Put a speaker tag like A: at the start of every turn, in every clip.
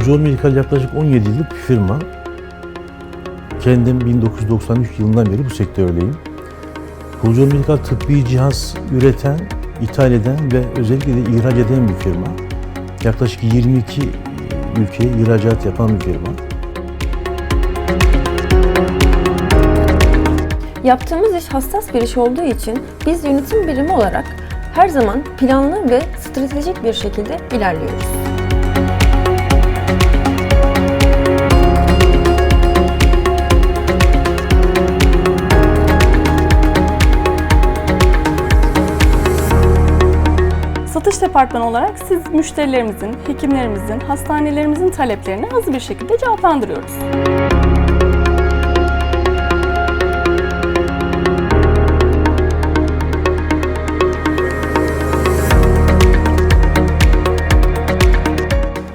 A: Pulcuoğlu Medikal yaklaşık 17 yıllık bir firma. Kendim 1993 yılından beri bu sektördeyim. Pulcuoğlu Medikal tıbbi cihaz üreten, ithal eden ve özellikle de ihraç eden bir firma. Yaklaşık 22 ülkeye ihracat yapan bir firma.
B: Yaptığımız iş hassas bir iş olduğu için biz yönetim birimi olarak her zaman planlı ve stratejik bir şekilde ilerliyoruz.
C: Satış departmanı olarak siz müşterilerimizin, hekimlerimizin, hastanelerimizin taleplerini hızlı bir şekilde cevaplandırıyoruz.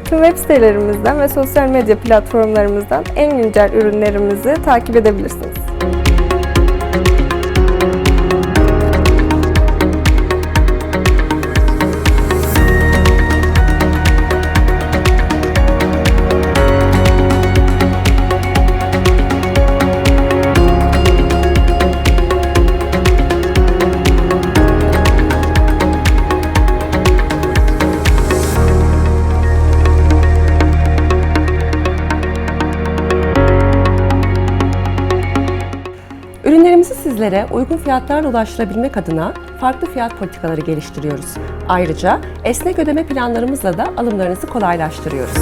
D: Tüm web sitelerimizden ve sosyal medya platformlarımızdan en güncel ürünlerimizi takip edebilirsiniz.
E: Sizlere uygun fiyatlarla ulaştırabilmek adına farklı fiyat politikaları geliştiriyoruz. Ayrıca esnek ödeme planlarımızla da alımlarınızı kolaylaştırıyoruz.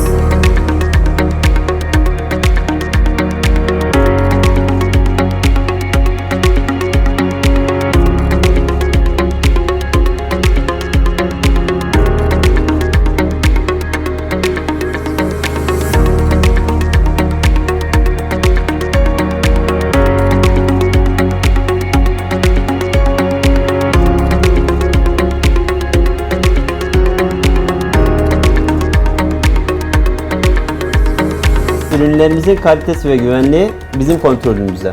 F: Ürünlerimizin kalitesi ve güvenliği bizim kontrolümüzde.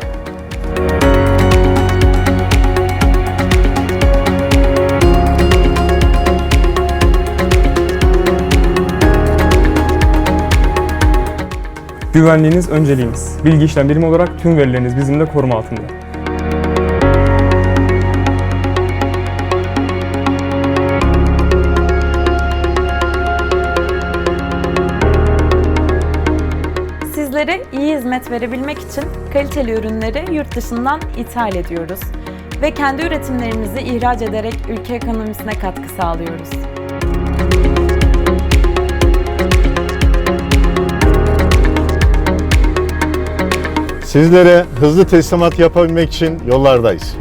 G: Güvenliğiniz önceliğimiz. Bilgi işlem birimi olarak tüm verileriniz bizimle koruma altında.
H: Sizlere iyi hizmet verebilmek için kaliteli ürünleri yurt dışından ithal ediyoruz ve kendi üretimlerimizi ihraç ederek ülke ekonomisine katkı sağlıyoruz.
I: Sizlere hızlı teslimat yapabilmek için yollardayız.